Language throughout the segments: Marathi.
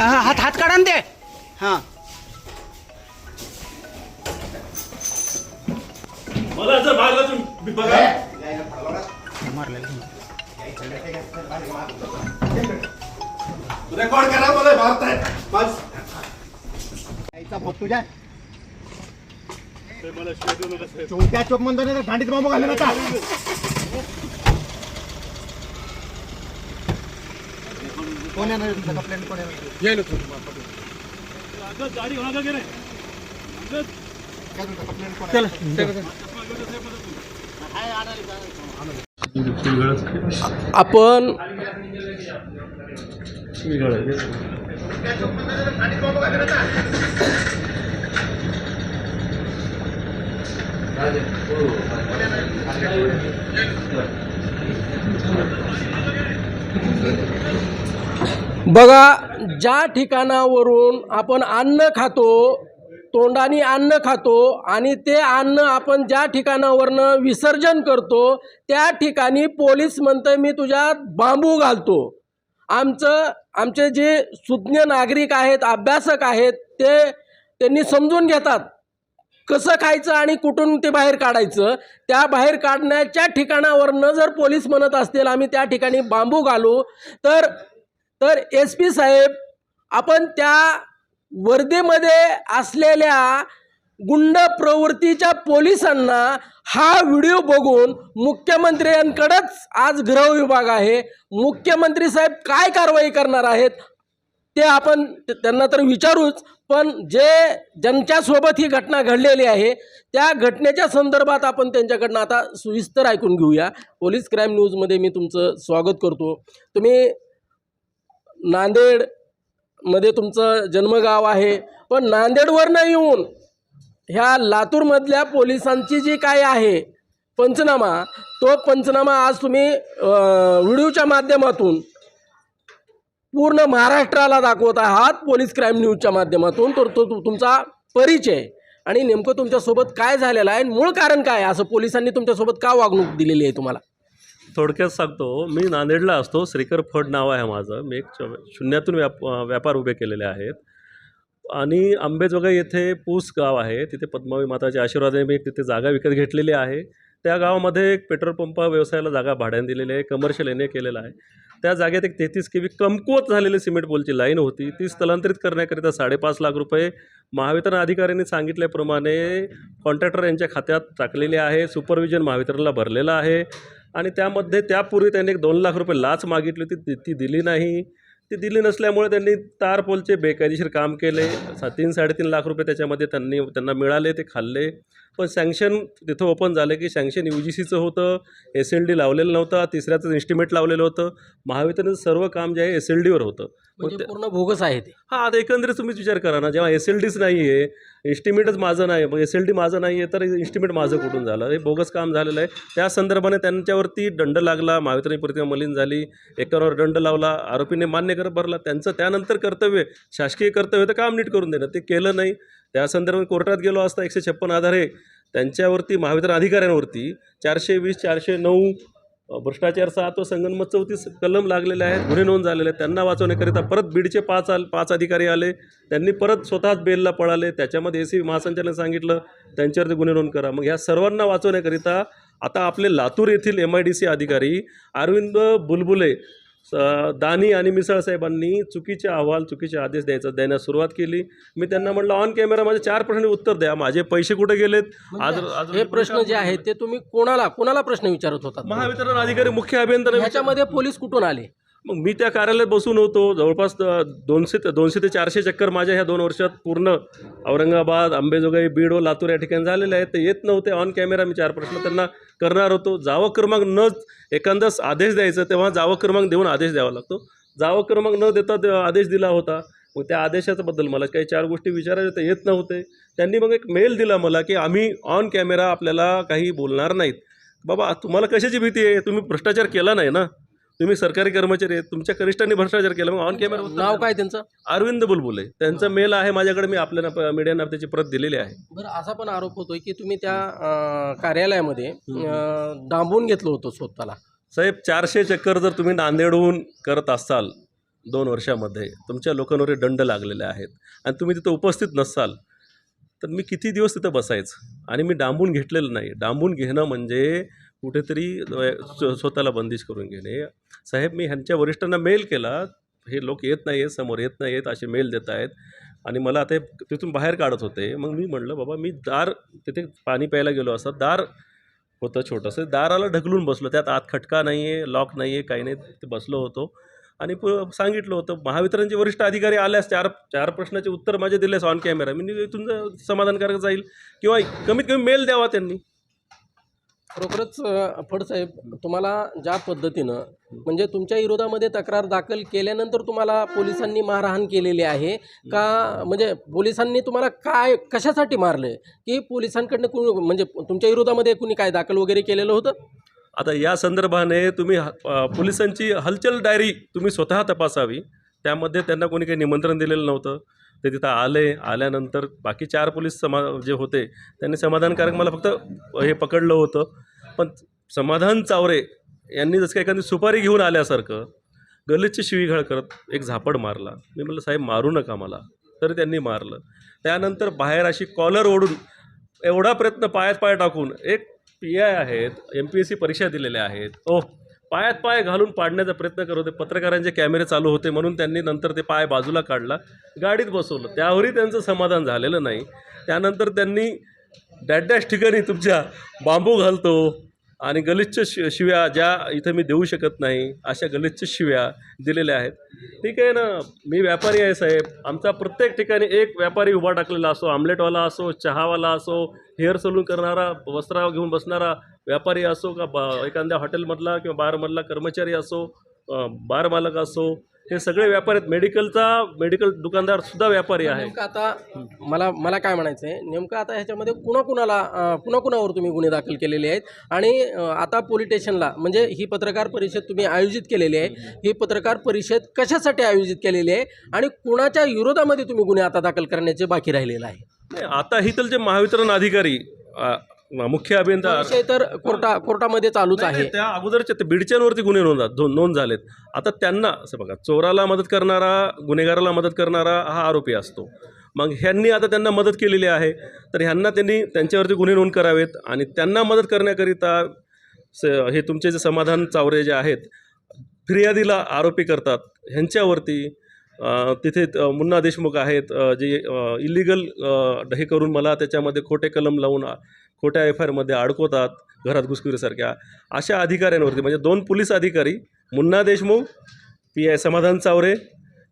हा, हात हात काढा ना ते. हां. मला जर बघा. रेकॉर्ड करा मला मारताय बस. तुझ्या. मला नका साहेब. चोप मंदिरात भांडीत बांबू घाले नका. कोण येणार तुमचं कंप्लेंट कोण अगं, काय तुमचं कंप्लेंट कोण आपण बघा ज्या ठिकाणावरून आपण अन्न खातो तोंडाने अन्न खातो आणि ते अन्न आपण ज्या ठिकाणावरनं विसर्जन करतो त्या ठिकाणी पोलीस म्हणतं मी तुझ्यात बांबू घालतो. आमचं आमचे जे सुज्ञ नागरिक आहेत अभ्यासक आहेत ते त्यांनी समजून घेतात कसं खायचं आणि कुठून ते बाहेर काढायचं. त्या बाहेर काढण्याच्या ठिकाणावरनं जर पोलीस म्हणत असतील आम्ही त्या ठिकाणी बांबू घालू तर तर एस पी साहेब आपण त्या वर्धेमध्ये असलेल्या गुंड प्रवृत्तीच्या पोलिसांना हा व्हिडिओ बघून मुख्यमंत्र्यांकडंच आज गृह विभाग आहे. मुख्यमंत्री साहेब काय कारवाई करणार आहेत ते आपण त्यांना तर विचारूच पण जे ज्यांच्यासोबत ही घटना घडलेली आहे त्या घटनेच्या संदर्भात आपण त्यांच्याकडनं आता सुविस्तर ऐकून घेऊया. पोलीस क्राईम न्यूजमध्ये मी तुमचं स्वागत करतो. तुम्ही नांदेडमध्ये तुमचं जन्मगाव आहे. पण नांदेडवरनं येऊन ह्या लातूरमधल्या पोलिसांची जी काय आहे पंचनामा तो पंचनामा आज तुम्ही व्हिडिओच्या माध्यमातून पूर्ण महाराष्ट्राला दाखवत आहात. पोलीस क्राईम न्यूजच्या माध्यमातून तर तो तुमचा परिचय आणि नेमकं तुमच्यासोबत काय झालेलं आहे मूळ कारण काय असं पोलिसांनी तुमच्यासोबत का वागणूक दिलेली आहे तुम्हाला? थोडक्यात सांगतो मी नांदेडला असतो. श्रीकर फड नाव आहे माझं. मी एक शून्यातून व्याप व्यापार उभे केलेले आहेत. आणि आंबेजोगाई येथे पूस गाव आहे. तिथे पद्मावी माताच्या आशीर्वादाने मी तिथे जागा विकत घेतलेली आहे. त्या गावामध्ये एक पेट्रोल पंप व्यवसायाला जागा भाड्याने दिलेली आहे. कमर्शियल एन केलेला आहे. त्या जागेत एक तेहतीस के व्ही कमकुवत झालेली सिमेंट पोलची लाईन होती. ती स्थलांतरित करण्याकरिता साडेपाच लाख रुपये महावितरण अधिकाऱ्यांनी सांगितल्याप्रमाणे कॉन्ट्रॅक्टर यांच्या खात्यात टाकलेले आहे. सुपरविजन महावितरणला भरलेलं आहे. आणि त्यामध्ये त्यापूर्वी त्यांनी एक दोन लाख रुपये लाच मागितली होती. ती ती दिली नाही. ती दिली नसल्यामुळे त्यांनी तार पोलचे बेकायदेशीर काम केले. सा तीन साडेतीन लाख रुपये त्याच्यामध्ये त्यांनी त्यांना मिळाले ते खाल्ले. पण सँक्शन तिथं ओपन झालं की सँक्शन यू जी सीचं होतं एस एल डी लावलेलं नव्हतं तिसऱ्याचं इन्स्टिमेट लावलेलं होतं. महावितरणचं सर्व काम जे आहे एस एल डीवर होतं. म्हणजे ते- पूर्ण भोगस आहे ते. हां आता एकंदरीत तुम्हीच विचार करा ना जेव्हा एस एल डीच नाही आहे इस्टिमेटच माझं नाही मग एस एल डी माझं नाही आहे तर इस्टिमेट माझं कुठून झालं? हे बोगस काम झालेलं आहे. त्या संदर्भाने त्यांच्यावरती दंड लागला महावितरण प्रतिमा मलिन झाली एकावर दंड लावला आरोपीने मान्य करत भरला. त्यांचं त्यानंतर कर्तव्य शासकीय कर्तव्य तर काम नीट करून देणं ते केलं नाही. त्या संदर्भात कोर्टात गेलो असता एकशे छप्पन आधारे त्यांच्यावरती महावितरण अधिकाऱ्यांवरती चारशे वीस चारशे नऊ भ्रष्टाचार सात व संगनमत चौतीस कलम लागलेले आहेत गुन्हे नोंद झालेले आहेत. त्यांना वाचवण्याकरिता परत बीडचे पाच आल पाच अधिकारी आले. त्यांनी परत स्वतःच बेलला पळाले. त्याच्यामध्ये ए सी. महासंचालन सांगितलं त्यांच्यावरती गुन्हे नोंद करा. मग ह्या सर्वांना वाचवण्याकरिता आता आपले लातूर येथील एम आय डी सी अधिकारी अरविंद बुलबुले दानी आणि मिसळ साहेबांनी चुकीचे अहवाल चुकीचे आदेश द्यायचा देण्यास सुरुवात केली. मी त्यांना म्हटलं ऑन कॅमेरा माझे चार प्रश्न उत्तर द्या. माझे पैसे कुठे गेलेत? आज आज हे प्रश्न जे आहेत ते तुम्ही कोणाला कोणाला प्रश्न विचारत होतात? महावितरण अधिकारी मुख्य अभियंता ह्याच्यामध्ये पोलीस कुठून आले? मग मी त्या कार्यालयात बसून होतो. जवळपास दोनशे ते दोनशे ते चारशे चक्कर माझ्या ह्या दोन वर्षात पूर्ण औरंगाबाद अंबेजोगाई बीड व लातूर या ठिकाणी झालेले आहेत. ते येत नव्हते. ऑन कॅमेरा मी चार प्रश्न त्यांना करणार होतो. जावं क्रमांक न एखादाच आदेश द्यायचा तेव्हा जावं क्रमांक देऊन आदेश द्यावा लागतो. जावं क्रमांक न देता आदेश दिला होता. मग त्या आदेशाच्याबद्दल मला काही चार गोष्टी विचारायच्या तर येत नव्हते. त्यांनी मग एक मेल दिला मला की आम्ही ऑन कॅमेरा आपल्याला काही बोलणार नाहीत. बाबा तुम्हाला कशाची भीती आहे? तुम्ही भ्रष्टाचार केला नाही ना? तुम्ही सरकारी कर्मचारी आहेत तुमच्या कनिष्ठांनी भ्रष्टाचार केला मग ऑन कॅमेरा नाव काय त्यांचं? अरविंद बुलबुले. त्यांचा मेल आहे माझ्याकडे मी आपल्याला मीडियाना त्याची प्रत दिलेली आहे. बरं असा पण आरोप होतोय की तुम्ही त्या कार्यालयामध्ये डांबून घेतलं होतं स्वतःला. साहेब चारशे चक्कर जर तुम्ही नांदेडहून करत असाल दोन वर्षामध्ये तुमच्या लोकांवर दंड लागलेले आहेत आणि तुम्ही तिथं उपस्थित नसाल तर मी किती दिवस तिथं बसायचं? आणि मी डांबून घेतलेलं नाही. डांबून घेणं म्हणजे कुठेतरी स्व- स्वतःला बंदिश करून घेणे. साहेब मी ह्यांच्या वरिष्ठांना मेल केला. हे लोक येत नाही आहेत समोर येत नाही आहेत असे मेल देत आहेत. आणि मला आता तिथून बाहेर काढत होते. मग मी म्हणलं बाबा मी दार तिथे पाणी प्यायला गेलो असता दार होतं छोटंसं. दाराला ढकलून बसलो. त्यात आत खटका नाही आहे लॉक नाही आहे काही नाही. ते बसलो होतो. आणि प सांगितलं होतं महावितरणचे वरिष्ठ अधिकारी आल्यास चार चार प्रश्नाचे उत्तर माझे दिलेस ऑन कॅमेरा मी इथून समाधानकारक जाईल. किंवा कमीत कमी मेल द्यावा त्यांनी. खरोखरच फडसाहेब तुम्हाला ज्या पद्धतीनं म्हणजे तुमच्या विरोधामध्ये तक्रार दाखल केल्यानंतर तुम्हाला पोलिसांनी मारहाण केलेली आहे का? म्हणजे पोलिसांनी तुम्हाला काय कशासाठी मारले की पोलिसांकडनं कुणी म्हणजे तुमच्या विरोधामध्ये कुणी काय दाखल वगैरे केलेलं होतं? आता या संदर्भाने तुम्ही ह- पोलिसांची हलचल डायरी तुम्ही स्वतः तपासावी. त्यामध्ये त्यांना कोणी काही निमंत्रण दिलेलं नव्हतं. ते तिथं आले आल्यानंतर बाकी चार पोलीस समा जे होते त्यांनी समाधानकारक मला फक्त हे पकडलं होतं. पण समाधान चावरे यांनी जसं का एखादी सुपारी घेऊन आल्यासारखं गलितची शिवीघाळ करत एक झापड मारला. मी म्हटलं साहेब मारू नका मला. तरी त्यांनी मारलं. त्यानंतर बाहेर अशी कॉलर ओढून एवढा प्रयत्न पायात पाय टाकून एक पी आय आहेत एम पी एस सी परीक्षा दिलेल्या आहेत. ओह! पायात पाय घालून पाडण्याचा प्रयत्न करत होते. पत्रकारांचे कॅमेरे चालू होते म्हणून त्यांनी नंतर ते पाय बाजूला काढला गाडीत बसवलं. त्यावरही त्यांचं समाधान झालेलं नाही. त्यानंतर त्यांनी डॅश ठिकाणी तुमच्या बांबू घालतो आणि गलिच्छ शि शिव्या ज्या इथं मी देऊ शकत नाही अशा गलिच्छ शिव्या दिलेल्या आहेत. ठीक आहे ना? मी व्यापारी आहे साहेब. आमचा प्रत्येक ठिकाणी एक व्यापारी उभा टाकलेला असो आमलेटवाला असो चहावाला असो हेअर सलून करणारा वस्त्रा घेऊन बसणारा व्यापारी असो का बा एखाद्या हॉटेलमधला किंवा बारमधला कर्मचारी असो बारमालक असो हे सगळे व्यापारी आहेत. मेडिकलचा मेडिकल दुकानदार सुद्धा व्यापारी आहे. नेमकं आता मला मला काय म्हणायचं आहे? नेमकं आता ह्याच्यामध्ये कुणाकुणाला कुणाकुणावर तुम्ही गुन्हे दाखल केलेले आहेत? आणि आता पोलीस स्टेशनला म्हणजे ही पत्रकार परिषद तुम्ही आयोजित केलेली आहे. ही पत्रकार परिषद कशासाठी आयोजित केलेली आहे? आणि कुणाच्या विरोधामध्ये तुम्ही गुन्हे आता दाखल करण्याचे बाकी राहिलेलं आहे? नाही आता हिथलचे महावितरण अधिकारी मुख्य अभियंता विषय तर कोर्टा कोर्टामध्ये चालूच नाही, आहे. नाही, त्या अगोदरच्या ते बिडच्यांवरती गुन्हे नोंद नोंद झालेत. आता त्यांना असं बघा चोराला मदत करणारा गुन्हेगाराला मदत करणारा हा आरोपी असतो. मग ह्यांनी आता त्यांना मदत केलेली आहे. तर ह्यांना त्यांनी त्यांच्यावरती गुन्हे नोंद करावेत आणि त्यांना मदत करण्याकरिता स हे तुमचे जे समाधान चावरे जे आहेत फिर्यादीला आरोपी करतात. ह्यांच्यावरती अ, तिथे अ, मुन्ना देशमुख आहेत अ, जे इलिगल हे करून मला त्याच्यामध्ये खोटे कलम लावून खोट्या एफ आय आरमध्ये अडकवतात घरात घुसखोरीसारख्या. अशा अधिकाऱ्यांवरती म्हणजे दोन पोलीस अधिकारी मुन्ना देशमुख पी आय समाधान चावरे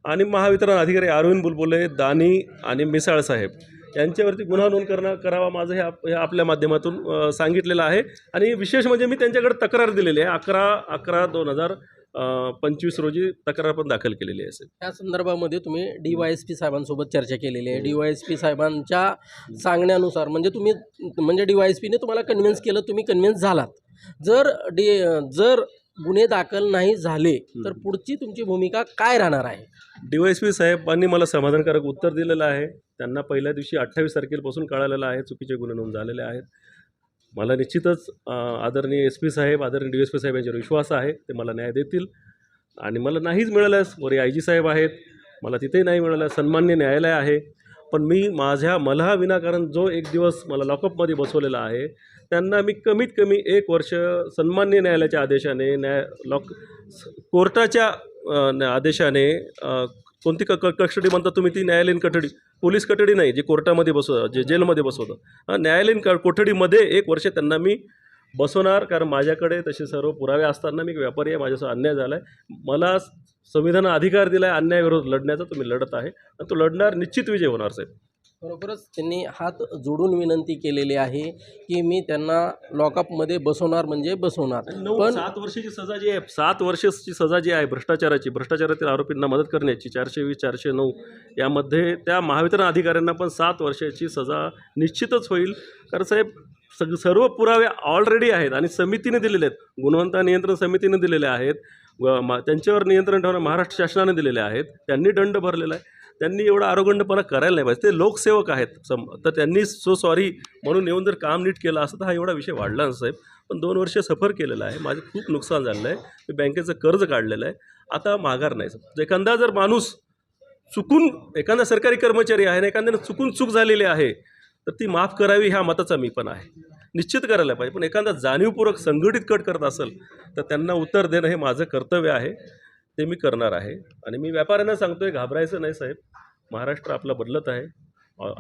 आणि महावितरण अधिकारी अरविंद बुलबुले दानी आणि मिसाळ साहेब. यांच्यावरती गुन्हा नोंद करणं करावा माझं हे आप हे आपल्या माध्यमातून सांगितलेलं आहे. आणि विशेष म्हणजे मी त्यांच्याकडे तक्रार दिलेली आहे. अकरा अकरा दोन हजार पंचवीस रोजी तक्रार पण दाखल केलेली आहे. त्या संदर्भामध्ये तुम्ही डी वाय एस पी साहेबांसोबत चर्चा केलेली आहे. डी वाय एस पी साहेबांच्या सांगण्यानुसार म्हणजे तुम्ही म्हणजे डी वाय एस पीने तुम्हाला कन्व्हिन्स केलं तुम्ही कन्व्हिन्स झालात. जर डी जर गुन्हे दाखल नाही झाले तर पुढची तुमची भूमिका काय राहणार आहे? डी वाय एस पी साहेबांनी मला समाधानकारक उत्तर दिलेलं आहे. त्यांना पहिल्या दिवशी अठ्ठावीस तारखेपासून कळालेलं आहे चुकीचे गुन्हे नोंद झालेले आहेत. मला निश्चितच आदरणीय एस पी साहेब आदरणीय डी एस पी साहेब यांच्यावर विश्वास आहे ते मला न्याय देतील. आणि मला नाहीच मिळाल्यास वरी आय जी साहेब आहेत मला तिथेही नाही मिळालं. सन्मान्य न्यायालय आहे. पण मी माझ्या मला विनाकारण जो एक दिवस मला लॉकअपमध्ये बसवलेला आहे त्यांना मी कमीत कमी एक वर्ष सन्मान्य न्यायालयाच्या आदेशाने न्याय लॉक कोर्टाच्या आदेशाने कोणती क क- कस्टडी म्हणता तुम्ही ती? न्यायालयीन कठडी पोलीस कठडी नाही जे कोर्टामध्ये बसव जे जेलमध्ये बसवतं. न्यायालयीन क कोठडीमध्ये एक वर्ष त्यांना मी बसवणार कारण माझ्याकडे तसे सर्व पुरावे असताना मी एक व्यापारी आहे माझ्यासह अन्याय झाला आहे मला संविधान अधिकार दिला आहे अन्यायाविरोध लढण्याचा तुम्ही लढत आहे आणि तो लढणार निश्चित विजय होणार साहेब. बरोबरच त्यांनी हात जोडून विनंती केलेली आहे की मी त्यांना लॉकअपमध्ये बसवणार म्हणजे बसवणार. पण सात वर्षाची सजा जी आहे सात वर्षाची सजा जी आहे भ्रष्टाचाराची भ्रष्टाचारातील आरोपींना मदत करण्याची चारशे वीस चारशे नऊ यामध्ये त्या महावितरण अधिकाऱ्यांना पण सात वर्षाची सजा निश्चितच होईल. कारण साहेब सग सर्व पुरावे ऑलरेडी आहेत आणि समितीने दिलेले आहेत. गुणवंता नियंत्रण समितीने दिलेले आहेत. मा त्यांच्यावर नियंत्रण ठेवणं महाराष्ट्र शासनाने दिलेले आहेत. त्यांनी दंड भरलेला आहे. त्यांनी एवढा आरोगंडपणा करायला नाही पाहिजे. ते लोकसेवक आहेत. सम तर त्यांनी सो सॉरी म्हणून येऊन जर काम नीट केलं असतं तर हा एवढा विषय वाढला साहेब. पण दोन वर्ष सफर केलेला आहे. माझं खूप नुकसान झालेलं आहे. मी बँकेचं कर्ज काढलेलं आहे. आता माघार नाही जर एखादा जर माणूस चुकून एखादा सरकारी कर्मचारी आहे आणि एखाद्यानं चुकून चूक झालेली आहे तर ती माफ करावी ह्या मताचा मी पण आहे. निश्चित करायला पाहिजे. पण एखादा जाणीवपूर्वक संघटित कट करत असेल तर त्यांना उत्तर देणं हे माझं कर्तव्य आहे. ते मी करणार आहे. आणि मी व्यापाऱ्यांना सांगतो आहे घाबरायचं नाही साहेब. महाराष्ट्र आपला बदलत आहे.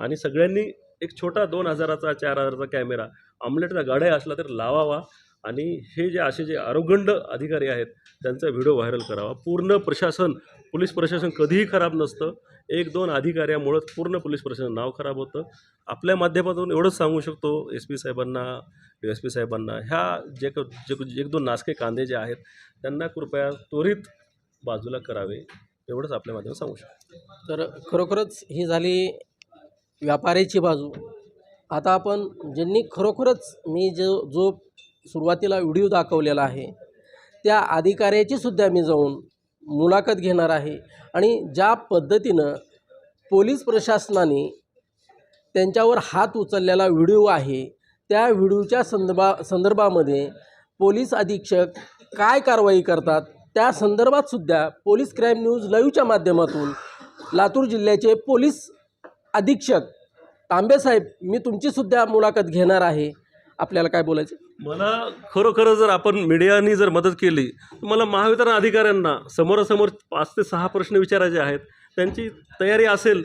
आणि सगळ्यांनी एक छोटा दोन हजाराचा चार हजाराचा कॅमेरा आमलेटचा गाड्या असला तर लावावा. आणि हे जे असे जे आरोगंड अधिकारी आहेत त्यांचा व्हिडिओ व्हायरल करावा. पूर्ण प्रशासन पोलीस प्रशासन कधीही खराब नसतं. एक दोन अधिकाऱ्यामुळं पूर्ण पोलीस प्रशासन नाव खराब होतं. आपल्या माध्यमातून एवढंच सांगू शकतो एस पी साहेबांना डी एस पी साहेबांना. ह्या जे क- जे एक दोन नासके कांदे जे आहेत त्यांना कृपया त्वरित बाजूला करावे एवढंच आपल्या माध्यमात सांगू शकतो. तर खरोखरच ही झाली व्यापाऱ्याची बाजू. आता आपण ज्यांनी खरोखरच मी जो जो सुरुवातीला व्हिडिओ दाखवलेला आहे. त्या अधिकाऱ्याची सुद्धा मी जाऊन मुलाखत घेणार आहे आणि ज्या पद्धतीनं पोलीस प्रशासनाने त्यांच्यावर हात उचललेला व्हिडिओ आहे त्या व्हिडिओच्या संदर्भा संदर्भामध्ये पोलीस अधीक्षक काय कारवाई करतात त्या संदर्भात सुद्धा पोलीस क्राईम न्यूज लाईव्हच्या माध्यमातून लातूर जिल्ह्याचे पोलीस अधीक्षक तांबेसाहेब मी तुमचीसुद्धा मुलाखत घेणार आहे. आपल्याला काय बोलायचं? मला खरोखर जर आपण मीडियानी जर मदत केली तर मला महावितरण अधिकाऱ्यांना समोरासमोर पाच ते सहा प्रश्न विचारायचे आहेत. त्यांची तयारी असेल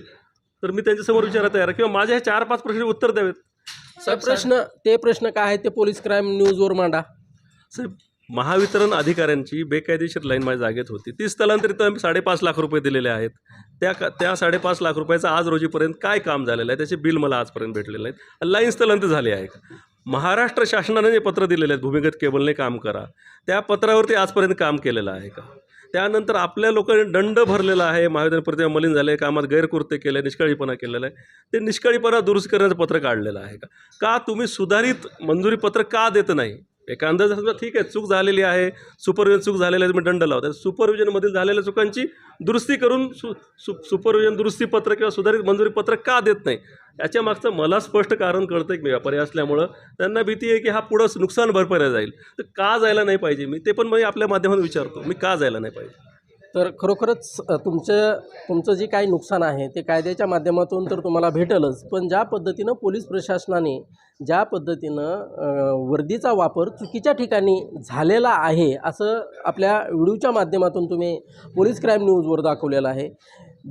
तर मी त्यांच्यासमोर विचारायला तयार आहे. किंवा माझ्या हे चार पाच प्रश्न उत्तर द्यावेत. ते प्रश्न ते प्रश्न काय आहेत ते पोलीस क्राईम न्यूजवर मांडा. साहेब महावितरण अधिकाऱ्यांची बेकायदेशीर लाईन माझ्या जागेत होती. ती स्थलांतरित आम्ही साडेपाच लाख रुपये दिलेले आहेत. त्या का त्या साडेपाच लाख रुपयाचं आज रोजीपर्यंत काय काम झालेलं आहे? त्याचे बिल मला आजपर्यंत भेटलेलं नाहीत. लाईन स्थलांतरित झाली आहे. का महाराष्ट्र शासनाने जे पत्र दिलेले आहेत भूमिगत केबलने काम करा त्या पत्रावरती आजपर्यंत काम केलेलं आहे का? त्यानंतर आपल्या लोकांनी दंड भरलेला आहे महाविद्यालय प्रतिमा मलिन झाले कामात गैरकृत्य केलं आहे निष्काळीपणा केलेला आहे. ते निष्काळीपणा दुरुस्त करण्याचं पत्र काढलेलं आहे का? का तुम्ही सुधारित मंजुरी पत्र का देत नाही? एका अंदाजात ठीक आहे चूक झालेली आहे सुपरविजन चूक झालेली आहे तुम्ही दंड लावता सुपरविजनमधील झालेल्या चुकांची दुरुस्ती करून सु सु सुपरविजन दुरुस्ती पत्र किंवा सुधारित मंजुरी पत्र का देत नाही? याच्या मागचं मला स्पष्ट कारण कळतं की मी व्यापारी असल्यामुळं. त्यांना भीती आहे की हा पुढं नुकसान भरपाई जाईल. तर का जायला नाही पाहिजे? मी ते पण मी आपल्या माध्यमातून विचारतो. मी का जायला नाही पाहिजे? तर खरोखरच तुमचं तुमचं जे काही नुकसान आहे ते कायद्याच्या माध्यमातून तर तुम्हाला भेटलच. पण ज्या पद्धतीनं पोलीस प्रशासनाने ज्या पद्धतीनं वर्दीचा वापर चुकीच्या ठिकाणी झालेला आहे असं आपल्या व्हिडिओच्या माध्यमातून तुम्ही पोलीस क्राईम न्यूजवर दाखवलेलं आहे.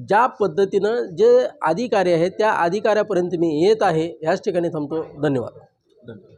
ज्या पद्धतीनं जे अधिकारी आहेत त्या अधिकाऱ्यापर्यंत मी येत आहे ह्याच ठिकाणी थांबतो. धन्यवाद. धन्यवाद.